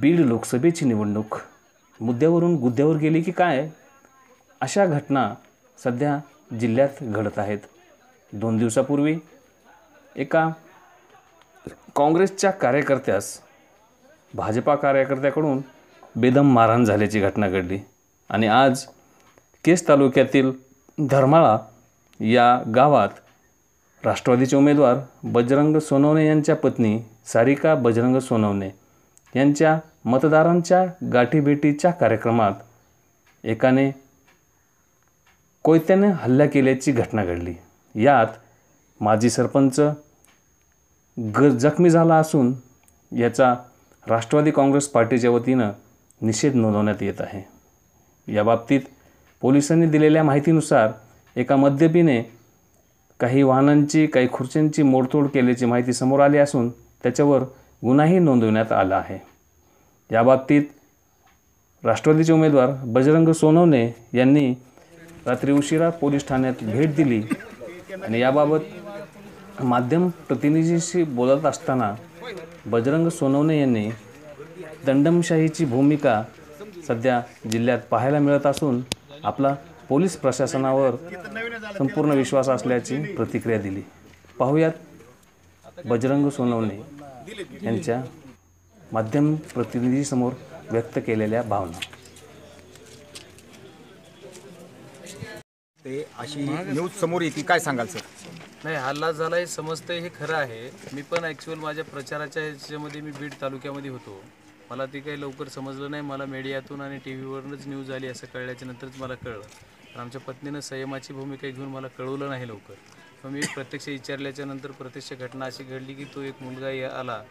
बीड लोकसभेची निवडणूक. मुद्द्यावरून गुद्द्यावर गेली की काय? अशा घटना सध्या जिल्ह्यात घडत आहेत. दोन दिवसापूर्वी एका काँग्रेसच्या कार्यकर्त्यास भाजपा कार्यकर्त्याकडून बेदम मारहाण झाल्याची घटना घडली. आणि आज केस तालुक्यातील धर्माळा या गावात राष्ट्रवादीचे उमेदवार बजरंग सोनवणे यांच्या पत्नी सारिका बजरंग सोनवणे यांच्या मतदारांच्या गाठीभेटीच्या कार्यक्रमात एकाने कोयत्याने हल्ला केल्याची घटना घडली. यात माजी सरपंच ग जखमी झाला असून याचा राष्ट्रवादी काँग्रेस पार्टीच्या वतीनं निषेध नोंदवण्यात येत आहे. याबाबतीत पोलिसांनी दिलेल्या माहितीनुसार एका मद्यपीने काही वाहनांची काही खुर्च्यांची मोडतोड केल्याची माहिती समोर आली असून त्याच्यावर गुन्हाही नोंदवण्यात आला आहे. याबाबतीत राष्ट्रवादीचे उमेदवार बजरंग सोनवणे यांनी रात्री उशिरा पोलीस ठाण्यात भेट दिली आणि याबाबत माध्यम प्रतिनिधीशी बोलत असताना बजरंग सोनवणे यांनी दंडमशाहीची भूमिका सध्या जिल्ह्यात पाहायला मिळत असून आपला पोलीस प्रशासनावर संपूर्ण विश्वास असल्याची प्रतिक्रिया दिली. पाहूयात बजरंग सोनवणे यांच्या माध्यम प्रतिनिधीसमोर व्यक्त केलेल्या भावना. ते अशी न्यूज समोर येते काय सांगाल सर? नाही हल्ला झाला हे समजतंय हे खरं आहे. मी पण ॲक्च्युअल माझ्या प्रचाराच्या ह्याच्यामध्ये मी बीड तालुक्यामध्ये होतो. मला ते काही लवकर समजलं नाही. मला मीडियातून आणि टी व्हीवरूनच न्यूज आली असं कळल्याच्या नंतरच मला कळलं. पण आमच्या पत्नीनं संयमाची भूमिका घेऊन मला कळवलं नाही लवकर. मग मी प्रत्यक्ष विचारल्याच्या नंतर प्रत्यक्ष घटना अशी घडली की तो एक मुलगा या आला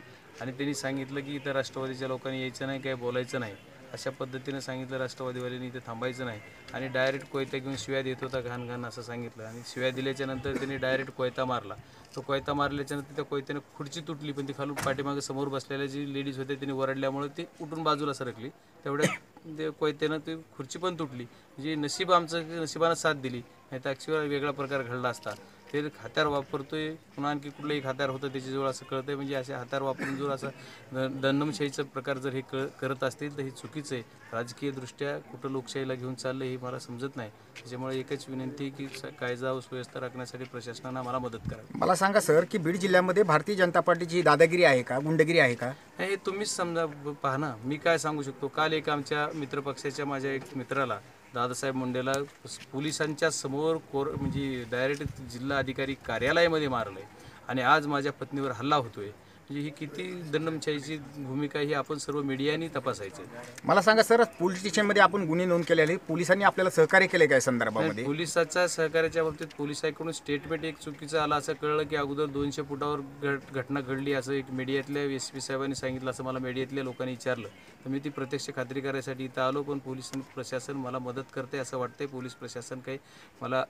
आणि त्यांनी सांगितलं की इथं राष्ट्रवादीच्या लोकांनी यायचं नाही काय बोलायचं नाही. अशा पद्धतीनं सांगितलं राष्ट्रवादीवाल्यांनी इथे थांबायचं नाही. आणि डायरेक्ट कोयता घेऊन शिव्या देत होता घाण घाण असं सांगितलं. आणि शिव्या दिल्याच्या नंतर त्यांनी डायरेक्ट कोयता मारला. तो कोयता मारल्याच्या नंतर त्या कोयत्याने खुर्ची तुटली पण ती खालून पाठीमागे समोर बसलेल्या जी लेडीज होते त्यांनी वरडल्यामुळे ती उठून बाजूला सरकली. तेवढ्या ते कोयत्यानं ती खुर्ची पण तुटली. म्हणजे नशीब आमचं नशिबानं साथ दिली. नाही तर ॲक्च्युअल वेगळा प्रकार घडला असता. ते हत्यार वापरतोय पुन्हा आणखी कुठलंही एक हत्यार होतं त्याच्याजवळ असं कळतंय. म्हणजे असे हत्यार वापरून जर असं द- दंडमशाहीचा प्रकार जर हे क करत असतील तर हे चुकीचं आहे. राजकीयदृष्ट्या कुठं लोकशाहीला घेऊन चाललं हे मला समजत नाही. त्याच्यामुळे एकच विनंती की कायदा सुव्यवस्था राखण्यासाठी प्रशासनानं आम्हाला मदत करावी मला सांगा सर की बीड जिल्ह्यामध्ये भारतीय जनता पार्टीची दादागिरी आहे का? गुंडगिरी आहे का? नाही, हे तुम्हीच समजा पहा ना. मी काय सांगू शकतो? काल एक आमच्या मित्रपक्षाच्या माझ्या एक मित्राला दादासाहेब मुंडेला पोलिसांच्या समोर कोर म्हणजे डायरेक्ट जिल्हा अधिकारी कार्यालयामध्ये आहे आणि आज माझ्या पत्नीवर हल्ला होतो आहे म्हणजे ही किती दंडमशाहीची भूमिका ही आपण सर्व मीडियानी तपासायचं. मला सांगा सर पोलीस स्टेशनमध्ये आपण गुन्हे नोंद केलेले पोलिसांनी आपल्याला सहकार्य केले काय संदर्भामध्ये? पोलिसाच्या सहकार्याच्या बाबतीत पोलिसांकडून स्टेटमेंट एक चुकीचं आलं असं कळलं की अगोदर दोनशे फुटावर घट घटना घडली असं एक मीडियातल्या एस पी साहेबांनी सांगितलं असं मला मीडियातल्या लोकांनी विचारलं. तर मी ती प्रत्यक्ष खात्री करायसाठी इथं आलो पण पोलीस प्रशासन मला मदत करते असं वाटतंय. पोलीस प्रशासन काही मला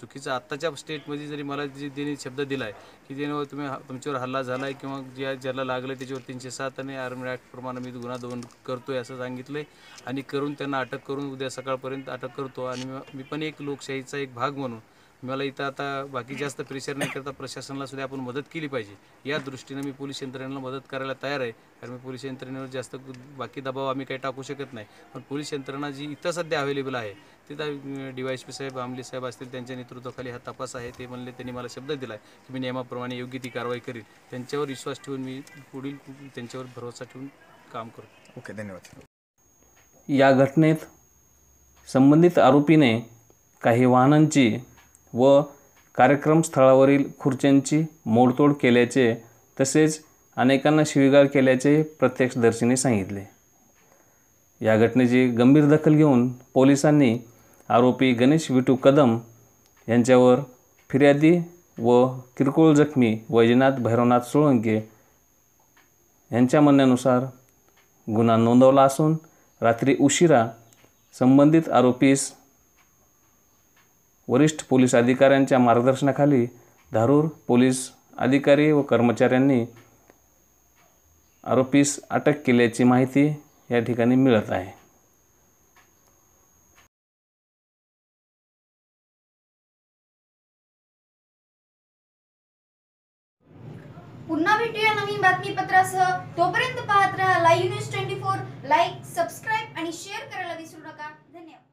चुकीचं आत्ताच्या स्टेटमध्ये जरी मला जे त्यांनी शब्द दिलाय की त्याने तुम्ही तुमच्यावर हल्ला झालाय किंवा ज्या ज्याला लागलं त्याच्यावर तीनशे सात आणि आर्मी ॲक्टप्रमाणे मी गुन्हा करतो करतोय असं सांगितलंय. आणि करून त्यांना अटक करून उद्या सकाळपर्यंत अटक करतो. आणि मी पण एक लोकशाहीचा एक भाग म्हणून मला इथं आता बाकी जास्त प्रेशर नाही करता प्रशासनाला सुद्धा आपण मदत केली पाहिजे. या दृष्टीनं मी पोलीस यंत्रणेला मदत करायला तयार आहे. कारण मी पोलीस यंत्रणेवर जास्त बाकी दबाव आम्ही काही टाकू शकत नाही. पण पोलीस यंत्रणा जी इथं सध्या अवेलेबल आहे तिथं डी वाय एस पी साहेब आमले साहेब असतील त्यांच्या नेतृत्वाखाली हा तपास आहे. ते म्हणले त्यांनी मला शब्द दिला आहे की मी नियमाप्रमाणे योग्य ती कारवाई करीन. त्यांच्यावर विश्वास ठेवून मी पुढील त्यांच्यावर भरोसा ठेवून काम करतो. ओके धन्यवाद. या घटनेत संबंधित आरोपीने काही वाहनांची व कार्यक्रम स्थळावरील खुर्च्यांची मोडतोड केल्याचे तसेच अनेकांना शिवीगाळ केल्याचे प्रत्यक्षदर्शींनी सांगितले. या घटनेची गंभीर दखल घेऊन पोलिसांनी आरोपी गणेश विटू कदम यांच्यावर फिर्यादी व किरकोळ जखमी वैजनाथ भैरवनाथ सोळंके यांच्या म्हणण्यानुसार गुन्हा नोंदवला असून रात्री उशिरा संबंधित आरोपीस वरिष्ठ पोलीस अधिकाऱ्यांच्या मार्गदर्शनाखाली धारूर पोलीस अधिकारी व कर्मचाऱ्यांनी आरोपीस अटक केल्याची माहिती या ठिकाणी मिळत आहे. पुन्हा भेटूया नवीन बातमीपत्रासह. तोपर्यंत पाहत राहा live news twenty four. Like subscribe आणि शेअर करायला विसरू नका. धन्यवाद.